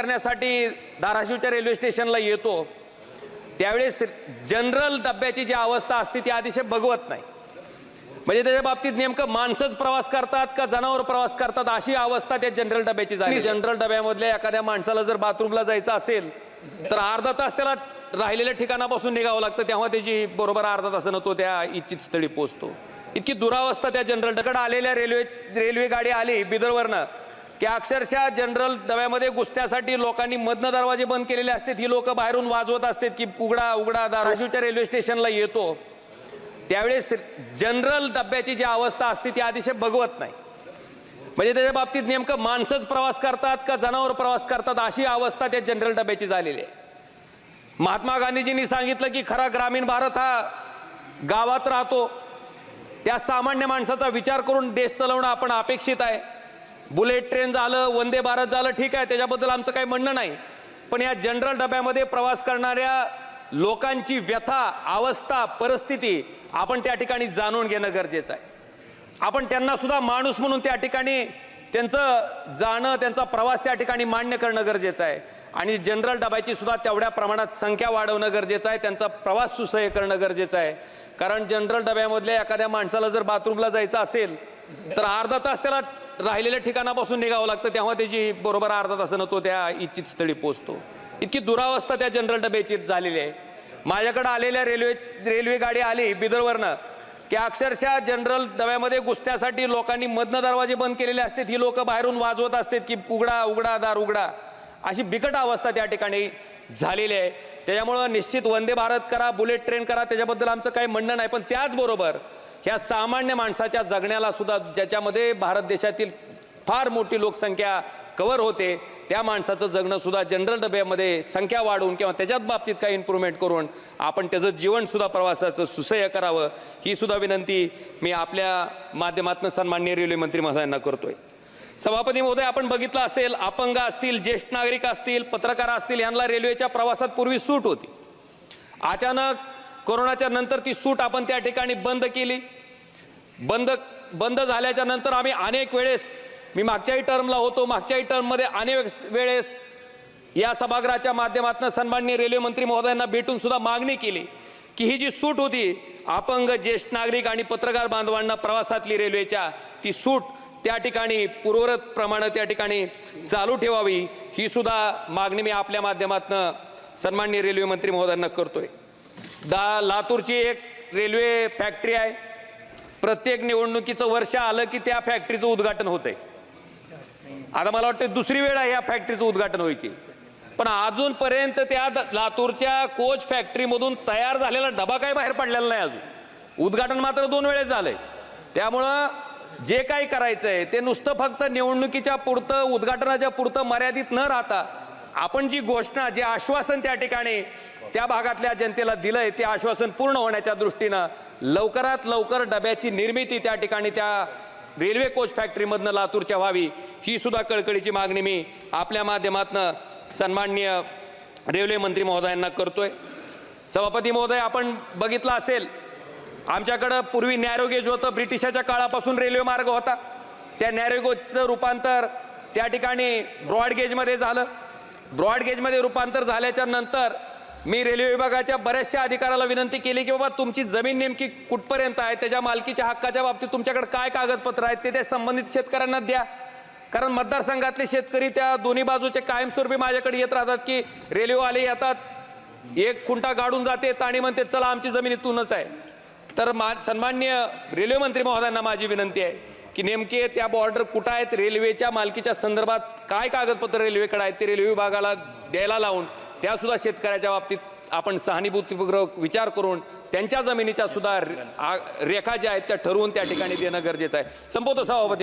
करण्यासाठी धाराशिवच्या रेल्वे स्टेशनला येतो त्यावेळेस जनरल डब्याची जी अवस्था असते ती अतिशय बघवत नाही. म्हणजे त्याच्या बाबतीत नेमकं माणसंच प्रवास करतात का जनावर प्रवास करतात अशी अवस्था त्या जनरल डब्याची झाली जनरल डब्यामधल्या एखाद्या माणसाला जर बाथरूमला जायचं असेल तर अर्धा तास त्याला राहिलेल्या ठिकाणापासून निघावं लागतं तेव्हा त्याची बरोबर अर्धा तासानं तो त्या इच्छित स्थळी पोहोचतो. इतकी दुरावस्था त्या जनरल डब्याकडे आलेल्या रेल्वे रेल्वे गाडी आली बिदरवरनं की अक्षरशः जनरल डब्यामध्ये घुसण्यासाठी लोकांनी मधनं दरवाजे बंद केलेले असतात. ही लोक बाहेरून वाजवत असतात की उघडा उघडा धाराशिवच्या रेल्वे स्टेशनला येतो. त्यावेळेस जनरल डब्याची जी अवस्था असते ती अतिशय बघवत नाही. म्हणजे त्याच्या बाबतीत नेमकं माणसंच प्रवास करतात का जनावर प्रवास करतात अशी अवस्था त्या जनरल डब्याची झालेली आहे. महात्मा गांधीजींनी सांगितलं की खरा ग्रामीण भारत हा गावात राहतो. त्या सामान्य माणसाचा विचार करून देश चालवणं आपण अपेक्षित आहे. बुलेट ट्रेन झालं वंदे भारत झालं ठीक आहे त्याच्याबद्दल आमचं काही म्हणणं नाही. पण या जनरल डब्यामध्ये प्रवास करणाऱ्या लोकांची व्यथा अवस्था परिस्थिती आपण त्या ठिकाणी जाणून घेणं गरजेचं आहे. आपण त्यांना सुद्धा माणूस म्हणून त्या ठिकाणी त्यांचं जाणं त्यांचा प्रवास त्या ठिकाणी मान्य करणं गरजेचं आहे. आणि जनरल डब्याची सुद्धा तेवढ्या प्रमाणात संख्या वाढवणं गरजेचं आहे त्यांचा प्रवास सुसह्य करणं गरजेचं आहे. कारण जनरल डब्यामधल्या एखाद्या माणसाला जर बाथरूमला जायचं असेल तर अर्धा तास त्याला राहिलेल्या ठिकाणापासून निघावं लागतं तेव्हा त्याची बरोबर अर्धा तासानं तो त्या इच्छित स्थळी पोहोचतो. इतकी दुरावस्था त्या जनरल डब्याची झालेली आहे. माझ्याकडे आलेल्या रेल्वे रेल्वे गाडी आली बिदरवरनं की अक्षरशः जनरल डब्यामध्ये घुसण्यासाठी लोकांनी मधनं दरवाजे बंद केलेले असतात ही लोक बाहेरून वाजवत असतात की उघडा उघडा दार उघडा. अशी बिकट अवस्था त्या ठिकाणी झालेली आहे. त्याच्यामुळं निश्चित वंदे भारत करा बुलेट ट्रेन करा त्याच्याबद्दल आमचं काही म्हणणं नाही पण त्याचबरोबर ह्या सामान्य माणसाच्या जगण्याला सुद्धा ज्याच्यामध्ये भारत देशातील फार मोठी लोकसंख्या कवर होते त्या माणसाचं जगणं सुद्धा जनरल डब्यामध्ये संख्या वाढवून किंवा त्याच्यात बाबतीत काही इम्प्रूव्हमेंट करून आपण त्याचं जीवनसुद्धा प्रवासाचं सुसह्य करावं ही सुद्धा विनंती मी आपल्या माध्यमातून सन्माननीय रेल्वे मंत्री महोदयांना करतोय. सभापती महोदय आपण बघितलं असेल अपंग असतील ज्येष्ठ नागरिक असतील पत्रकार असतील यांना रेल्वेच्या प्रवासात पूर्वी सूट होती. अचानक कोरोनाच्या नंतर ती सूट आपण त्या ठिकाणी बंद केली. बंद बंद झाल्याच्यानंतर आम्ही अनेक वेळेस मी मागच्याही टर्मला होतो मागच्याही टर्ममध्ये अनेक वेळेस या सभागृहाच्या माध्यमातून सन्माननीय रेल्वे मंत्री महोदयांना भेटून सुद्धा मागणी केली की ही जी सूट होती अपंग ज्येष्ठ नागरिक आणि पत्रकार बांधवांना प्रवासातली रेल्वेच्या ती सूट त्या ठिकाणी पूर्वरत प्रमाणे त्या ठिकाणी चालू ठेवावी ही सुद्धा मागणी मी आपल्या माध्यमातून सन्माननीय रेल्वे मंत्री महोदयांना करतोय. दा लातूरची एक रेल्वे फॅक्टरी आहे. प्रत्येक निवडणुकीचं वर्ष आलं की त्या फॅक्टरीचं उद्घाटन होतंय. आता मला वाटतं दुसरी वेळ आहे या फॅक्टरीचं उद्घाटन व्हायची. पण अजूनपर्यंत त्या द- लातूरच्या कोच फॅक्टरीमधून तयार झालेला डबा काय बाहेर पडलेला नाही अजून. उद्घाटन मात्र दोन वेळेस झालंय. त्यामुळं जे काही करायचं आहे ते नुसतं फक्त निवडणुकीच्या पुरतं उद्घाटनाच्या पुरतं मर्यादित न राहता आपण जी घोषणा जे आश्वासन त्या ठिकाणी त्या भागातल्या जनतेला दिलंय ते आश्वासन पूर्ण होण्याच्या दृष्टीनं लवकरात लवकर डब्याची निर्मिती त्या ठिकाणी त्या रेल्वे कोच फॅक्टरीमधनं लातूरच्या व्हावी ही सुद्धा कळकळीची मागणी मी आपल्या माध्यमातनं सन्माननीय रेल्वे मंत्री महोदयांना करतोय. सभापती महोदय आपण बघितलं असेल आमच्याकडं पूर्वी नॅरोगेज होतं ब्रिटिशाच्या काळापासून रेल्वे मार्ग होता. त्या नॅरोगेजचं रूपांतर त्या ठिकाणी ब्रॉडगेजमध्ये झालं. ब्रॉडगेजमध्ये रूपांतर झाल्याच्यानंतर मी रेल्वे विभागाच्या बऱ्याचशा अधिकाऱ्याला विनंती केली की बाबा तुमची जमीन नेमकी कुठपर्यंत आहे? त्याच्या मालकीच्या हक्काच्या बाबतीत तुमच्याकडे काय कागदपत्र आहेत? ते त्या संबंधित शेतकऱ्यांना द्या. कारण मतदारसंघातले शेतकरी त्या दोन्ही बाजूचे कायमस्वरूपी माझ्याकडे येत राहतात की रेल्वेवाले येतात एक खुंटा गाडून जाते आणि म्हणते चला आमची जमीन इथूनच आहे. तर मा सन्मान्य रेल्वे मंत्री महोदयांना माझी विनंती आहे. की नेमके त्या बॉर्डर कुठं आहेत? रेल्वेच्या मालकीच्या संदर्भात काय कागदपत्र रेल्वेकडे आहेत? ते रेल्वे विभागाला द्यायला लावून त्यासुद्धा शेतकऱ्याच्या बाबतीत आपण सहानुभूतीपूर्वक विचार करून त्यांच्या जमिनीच्या सुद्धा रेखा ज्या आहेत त्या ठरवून त्या ठिकाणी देणं गरजेचं आहे. संपवतो सभापती.